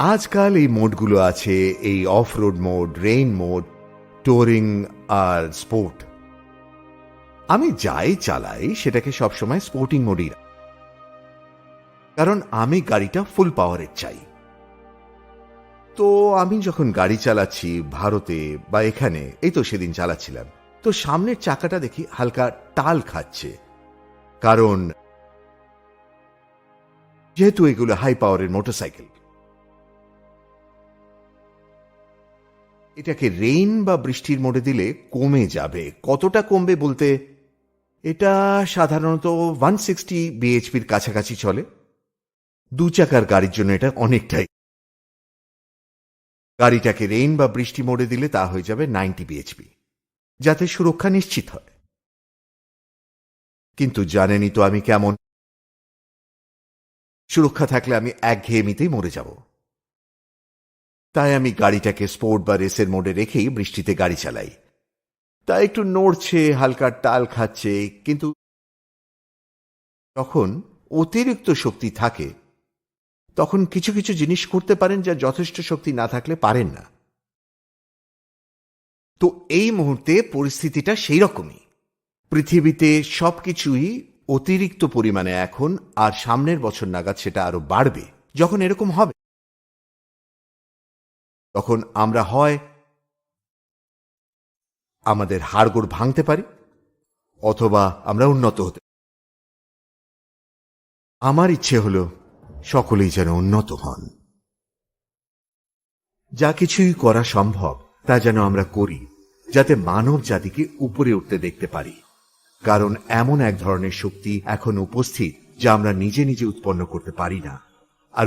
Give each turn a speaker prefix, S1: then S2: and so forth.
S1: আজকাল এই মোডগুলো আছে, এই off road mode rain mode touring আর স্পোর্ট আমি যাই চালাই, সেটাকে সবসময় স্পোর্টিং মোডই। কারণ আমি গাড়িটা ফুল পাওয়ারের চাই। তো আমি যখন গাড়ি চালাচ্ছি ভারতে বা এখানে, এই তো সেদিন চালাচ্ছিলাম। তো সামনের চাকাটা দেখি হালকা টাল খাচ্ছে। কারণ যেহেতু এগুলো হাই পাওয়ারের মোটরসাইকেল এটাকে রেইন বা বৃষ্টির মোড়ে দিলে কমে যাবে। কতটা কমবে বলতে? এটা সাধারণত ওয়ান সিক্সটি বিএইচপির কাছাকাছি চলে। দু চাকার গাড়ির জন্য এটা অনেকটাই। গাড়িটাকে রেইন বা বৃষ্টি মোড়ে দিলে তা হয়ে যাবে নাইনটি বিএইচপি যাতে সুরক্ষা নিশ্চিত হয়। কিন্তু জানেনই তো আমি কেমন। সুরক্ষা থাকলে আমি একঘেয়েমিতেই মরে যাব। তাই আমি গাড়িটাকে স্পোর্ট বা রেসের মোডে রেখেই বৃষ্টিতে গাড়ি চালাই। তা একটু নড়ছে, হালকা টাল খাচ্ছে, কিন্তু তখন অতিরিক্ত শক্তি থাকে, তখন কিছু কিছু জিনিস করতে পারেন যা যথেষ্ট শক্তি না থাকলে পারেন না। তো এই মুহূর্তে পরিস্থিতিটা সেই রকমই পৃথিবীতে সবকিছুই অতিরিক্ত পরিমাণে এখন, আর সামনের বছর নাগাদ সেটা আরও বাড়বে, যখন এরকম হবে। তখন আমরা হয় আমাদের হাড়গোড় ভাঙতে পারি, অথবা আমরা উন্নত হতে আমার ইচ্ছে হলো সকলেই যেন উন্নত হন। যা কিছুই করা সম্ভব, তা যেন আমরা করি, যাতে মানব জাতিকে উপরে উঠতে দেখতে পারি। কারণ এমন এক ধরনের শক্তি এখন উপস্থিত, যা আমরা নিজে নিজে উৎপন্ন করতে পারি না।